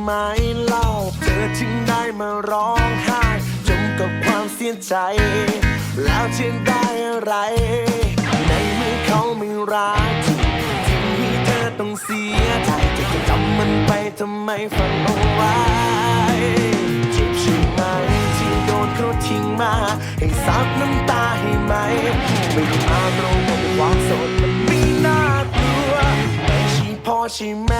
ใช่ไหมเล่า เธอถึงได้มาร้องไห้ จมกับความเสียใจ แล้วเธอได้อะไร ในเมื่อเขาไม่รักถึงที่เธอต้องเสียใจจะจำมันไปทำไมฝันเอาไว้เจ็บใช่ไหมที่โดนเขาทิ้งมา ให้ซับน้ำตาให้ไหม ไม่ต้องมาตรงกับความโสดมันไม่น่ากลัวไม่ใช่พ่อใช่แม่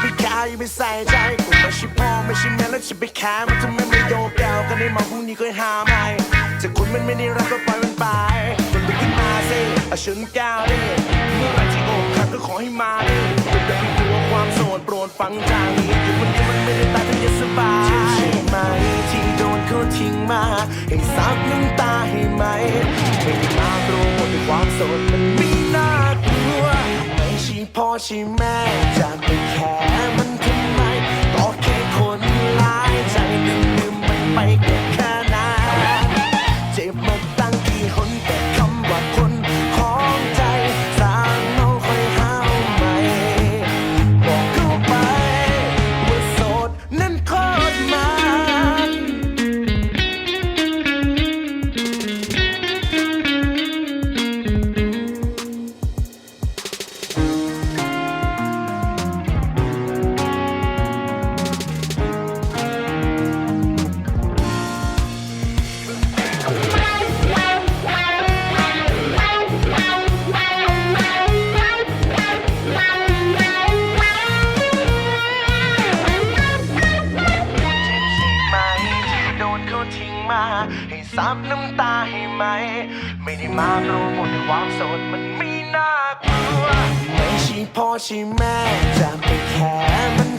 ไปสนอย่าไปแคร์อย่าไปใส่ใจกูไม่ใช่พ่อไม่ใช่แม่แล้วจะไปแคร์มันทำไมไม่โยกแก้วกันในมาพรุ่งนี้ก็หาไม่ถ้าคุณมันไม่ได้รักก็ปล่อยมันไปมันไปขึ้นมาสิเอาฉันแก้วดิเมื่อไรที่อกหักก็ขอให้มาดิอย่าไปกลัวความโสดโปรดฟังจางนี้อยู่คนเดียวมันไม่ได้ตายถ้าจะสบายใช่ไหมที่โดนเขาทิ้งมาให้ซับน้ำตาให้ไหมไม่ได้มาตรงด้วยความโสดมันไม่น่ากลัวไม่ใช่พ่อใช่แม่จะไปแค่ ให้ซับน้ำตาให้ไหม ไม่ได้มารู้หมดความโสดมันไม่น่ากลัว ไม่ใช่พ่อใช่แม่จะไปแค่มันทำไมก็แคร้ายใจลืมลืมมัน